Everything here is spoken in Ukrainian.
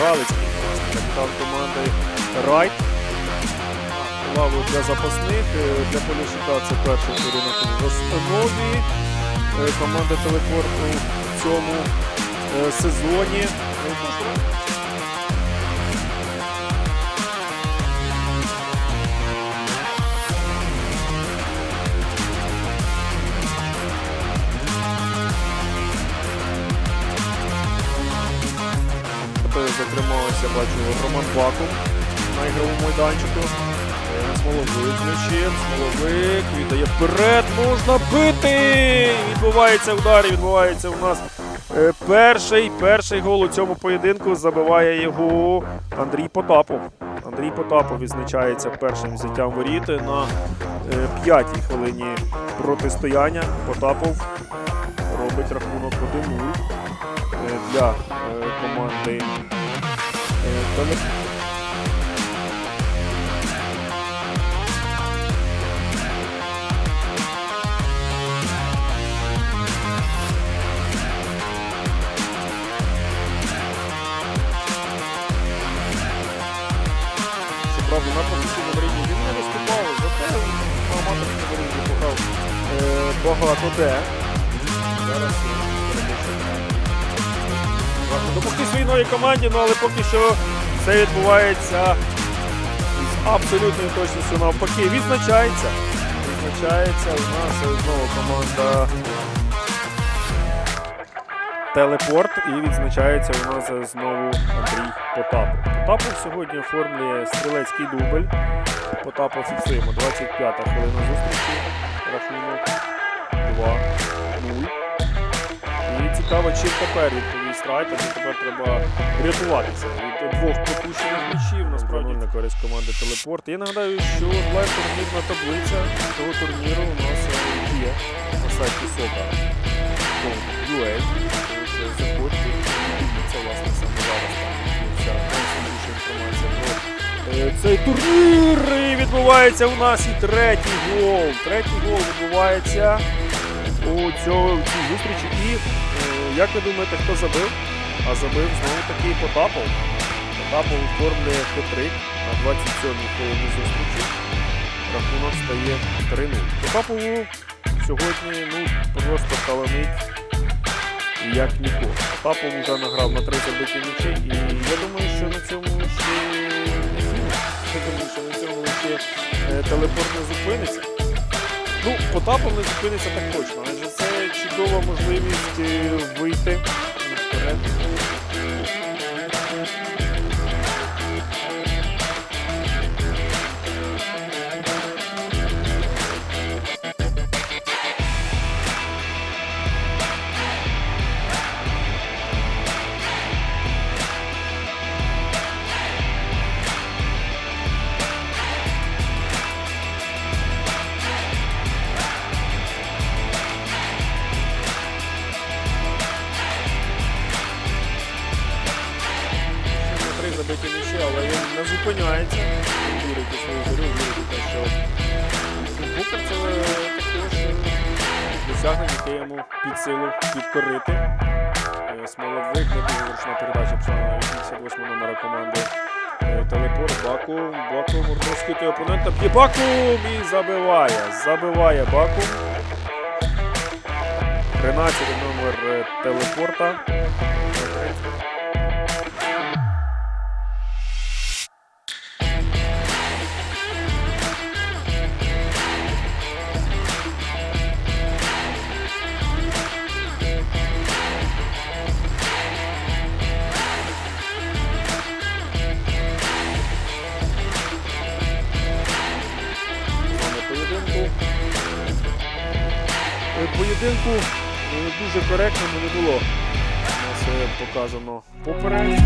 Галицький. Капітан команди Райт. Лаву для запасних. Е, Для Полішука це перший керунок в основі Команда команди телепорту в цьому е, сезоні. Ну, можливо, Тобто, Зокрема, ось я бачу Роман Бакум на ігровому майданчику. Е, Смоловик з м'ячем, Смоловик віддає вперед, можна бити! Відбувається удар, відбувається у нас е, перший, перший гол у цьому поєдинку. Забиває його Андрій Потапов. Андрій Потапов відзначається першим взяттям воріт на е, п'ятій хвилині протистояння. Потапов робить рахунок 1-0 е, для команди пограв е, команді, ну але поки що все відбувається з абсолютною точністю навпаки. Відзначається. Відзначається у нас знову команда Телепорт і відзначається у нас знову Андрій Потапов. Потапов сьогодні оформлює стрілецький дубль. Потапов фіксуємо. 25-та хвилина зустрічі. Рахунок 2-0. Цікаво, чим тепер відповість Райтер. І тепер треба рятуватися від двох пропущених м'ячів. Насправді на користь команди Телепорт. Я нагадаю, що онлайн турнірна таблиця цього турніру у нас е, є на сайті Сока. UA. Дивіться, власне, саме зараз е, цей турнір. Відбувається у нас і третій гол. Третій гол відбувається у цьому, зустрічі. І е, як ви думаєте, хто забив? А забив знову таки Потапов. Потапов оформлює хитрик на 27-й хвилині зустрічі. Рахунок стає 3-0. Потапову сьогодні ну, просто таланить як ніколи. Потапов вже награв на три забиті м'ячі, і я думаю, що на цьому ще. Я думаю, що на цьому ще е, телепорт не зупиниться. Ну, Потапов не зупиниться так точно, чудова можливість е, вийти забиті але він не зупиняється. Вірить у свою зорю, вірить у те, що Букер це також досягнення, яке йому під силу підкорити. Смоловик, не зручна передача пішла на 88 номера команди. Телепорт, Бакум, Бакум розхитує опонента, б'є Бакум і забиває. Забиває Бакум. 13 номер е, телепорта. Поєдинку е, дуже коректному не було. Нас е, показано поперед.